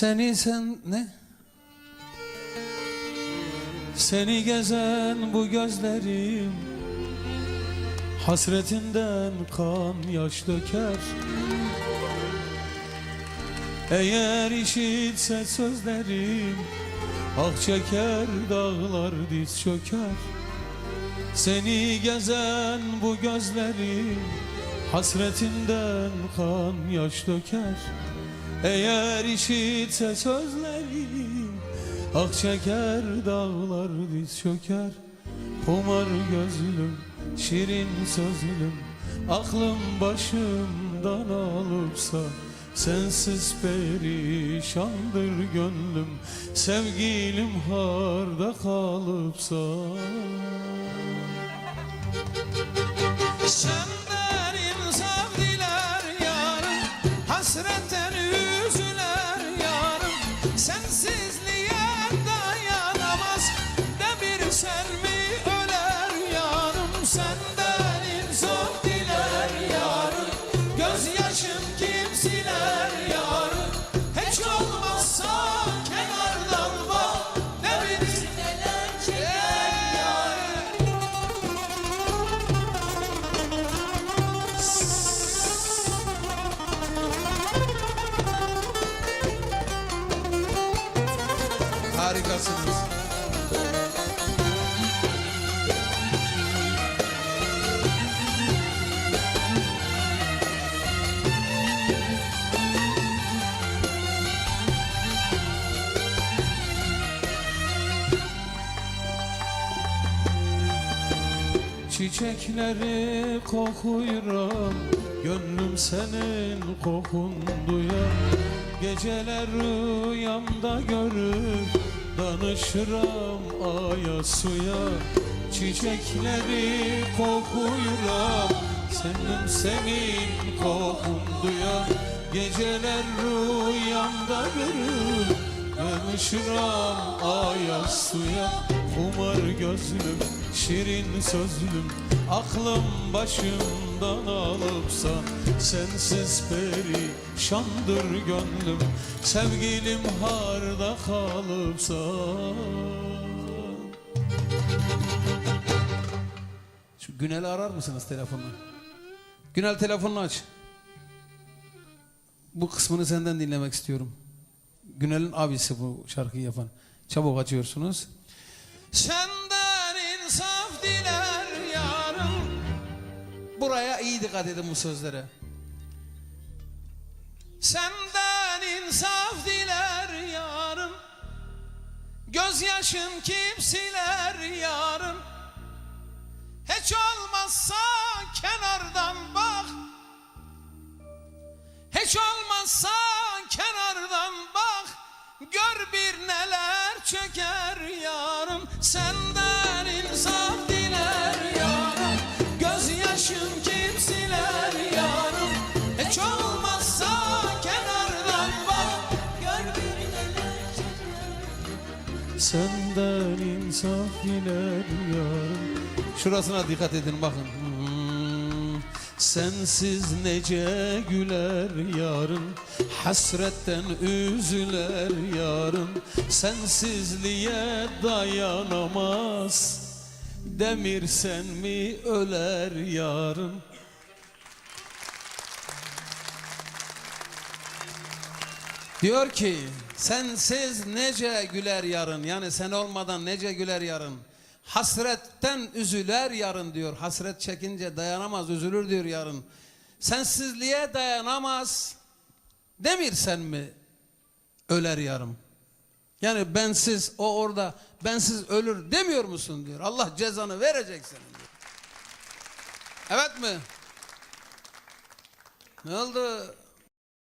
Seni sen ne? Seni gezen bu gözlerim Hasretinden kan yaş döker. Eğer işitse sözlerim Ah çeker dağlar diz çöker. Seni gezen bu gözlerim Hasretinden kan yaş döker Eğer işitse sözlerim Ah çeker dağlar diz çöker. Kumar gözlüm, şirin sözlüm Aklım başımdan alıpsa Sensiz perişandır gönlüm. Sevgilim harda kalıpsa. Senden kim siler Hiç olmazsa kenardan bak Demir neler çeker Harikasınız. Çiçekleri kokuyuram Gönlüm senin kokun duyar Geceler rüyamda görür Danışıram aya suya. Çiçekleri kokuyuram Senin senin kokun duyar Geceler rüyamda görür Danışıram aya suya. Kumar gözlüm, şirin sözlüm Aklım başımdan alıpsa Sensiz perişandır gönlüm Sevgilim harda kalıpsa Şu Günel'i arar mısınız telefonla? Günel telefonunu aç. Bu kısmını senden dinlemek istiyorum. Günel'in abisi bu şarkıyı yapan. Çabuk açıyorsunuz. Senden Buraya iyi dikkat edin bu sözlere. Senden insaf diler yarım. Gözyaşım kim siler yarım. Hiç olmazsa kenardan bak. Hiç olmazsa kenardan bak. Gör bir neler çeker yarım. Senden Senden insaf diler yarım. Şurasına dikkat edin bakın. Hmm. Sensiz nece güler yarın Hasretten üzüler yarın Sensizliğe dayanamaz Demir sen mi öler yarın Diyor ki sensiz nece güler yarın? Yani sen olmadan nece güler yarın? Hasretten üzüler yarın diyor. Hasret çekince dayanamaz üzülür diyor yarın. Sensizliğe dayanamaz demir sen mi öler yarım? Yani bensiz o orada bensiz ölür demiyor musun? diyor. Allah cezanı verecek senin diyor. Evet mi? Ne oldu?